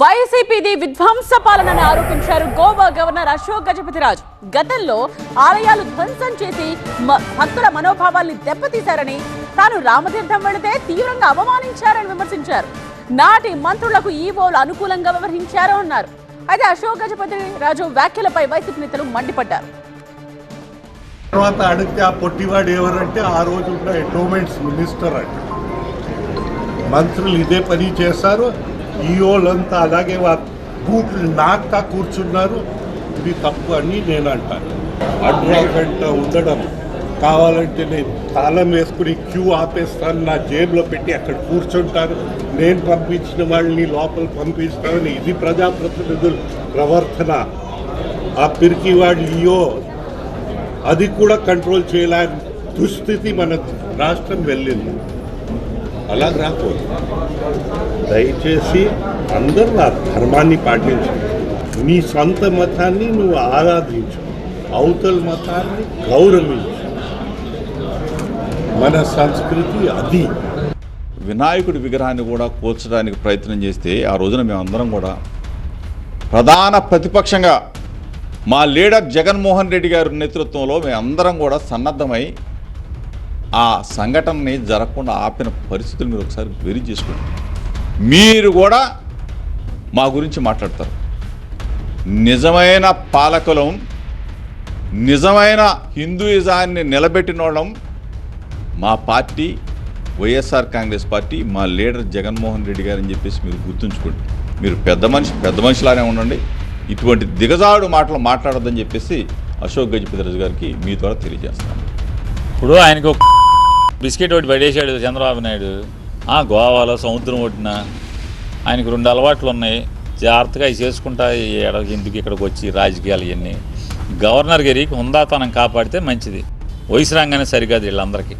వైసీపీది విధ్వంస పాలనని ఆరోపించారు గోవా గవర్నర్ అశోక్ గజపతిరాజు. గతంలో ఆలయాలు ధ్వంసం చేసి భక్తుల మనోభావాల్ని దెబ్బతీశారని తాను రామతీర్థం వెళితే తీవ్రంగా అవమానించారని విమర్శించారు. నాటి మంత్రులకు ఈవోలు అనుకూలంగా వ్యవహరించారు అన్నారు. అయితే అశోక్ గజపతి రాజు వ్యాఖ్యలపై వైసీపీ నేతలు మండిపడ్డారు. తర్వాత అడిగితే ఆ పొట్టివాడు ఎవరంటే ఆ రోజు ఉన్న మినిస్టర్ అంట. మంత్రులు ఇదే పని చేస్తారు ఈ వాళ్ళంతా అలాగే వా బూట్లు నాక్క కూర్చున్నారు. ఇది తప్పు అని నేను అంటాను అడ్వకేట్ ఉండడం కావాలంటే నేను తాళం వేసుకుని క్యూ ఆపేస్తాను. నా జేబులో పెట్టి అక్కడ కూర్చుంటారు నేను పంపించిన వాళ్ళని లోపల పంపిస్తానని ఇది ప్రజాప్రతినిధుల ప్రవర్తన. ఆ పిరికి వాడు ఇయో అది కూడా కంట్రోల్ చేయలేని దుస్థితి మన రాష్ట్రం వెళ్ళింది. అలా రాకూడదు. దయచేసి అందరూ ఆ ధర్మాన్ని పాటించు నీ సొంత మతాన్ని నువ్వు ఆరాధించు. అవతల మతాన్ని గౌరవించు. మన సంస్కృతి అది. వినాయకుడి విగ్రహాన్ని కూడా కూల్చడానికి ప్రయత్నం చేస్తే ఆ రోజున మేమందరం కూడా ప్రధాన ప్రతిపక్షంగా మా లీడర్ జగన్మోహన్ రెడ్డి గారి నేతృత్వంలో మేమందరం కూడా సన్నద్ధమై ఆ సంఘటనని జరగకుండా ఆపిన పరిస్థితులు మీరు ఒకసారి వెరి చేసుకోండి. మీరు కూడా మా గురించి మాట్లాడతారు. నిజమైన పాలకులం నిజమైన హిందూయిజాన్ని నిలబెట్టినోడం మా పార్టీ వైఎస్ఆర్ కాంగ్రెస్ పార్టీ మా లీడర్ జగన్మోహన్ రెడ్డి గారని చెప్పేసి మీరు గుర్తుంచుకోండి. మీరు పెద్ద మనిషి పెద్ద మనిషిలానే ఉండండి. ఇటువంటి దిగజాడు మాటలు మాట్లాడొద్దని చెప్పేసి అశోక్ గజపతిరాజు గారికి మీ ద్వారా తెలియజేస్తాను. ఇప్పుడు ఆయనకు బిస్కెట్ ఒకటి పడేశాడు చంద్రబాబు నాయుడు. ఆ గోవాలో సముద్రం ఒడ్డిన ఆయనకు రెండు అలవాట్లు ఉన్నాయి. జాగ్రత్తగా అవి చేసుకుంటా ఈ ఎడ- ఎందుకు ఇక్కడికి వచ్చి రాజకీయాలు ఇవన్నీ. గవర్నర్ గారికి హుందాతనం కాపాడితే మంచిది. వయసు రాగానే సరికాదు వీళ్ళందరికీ.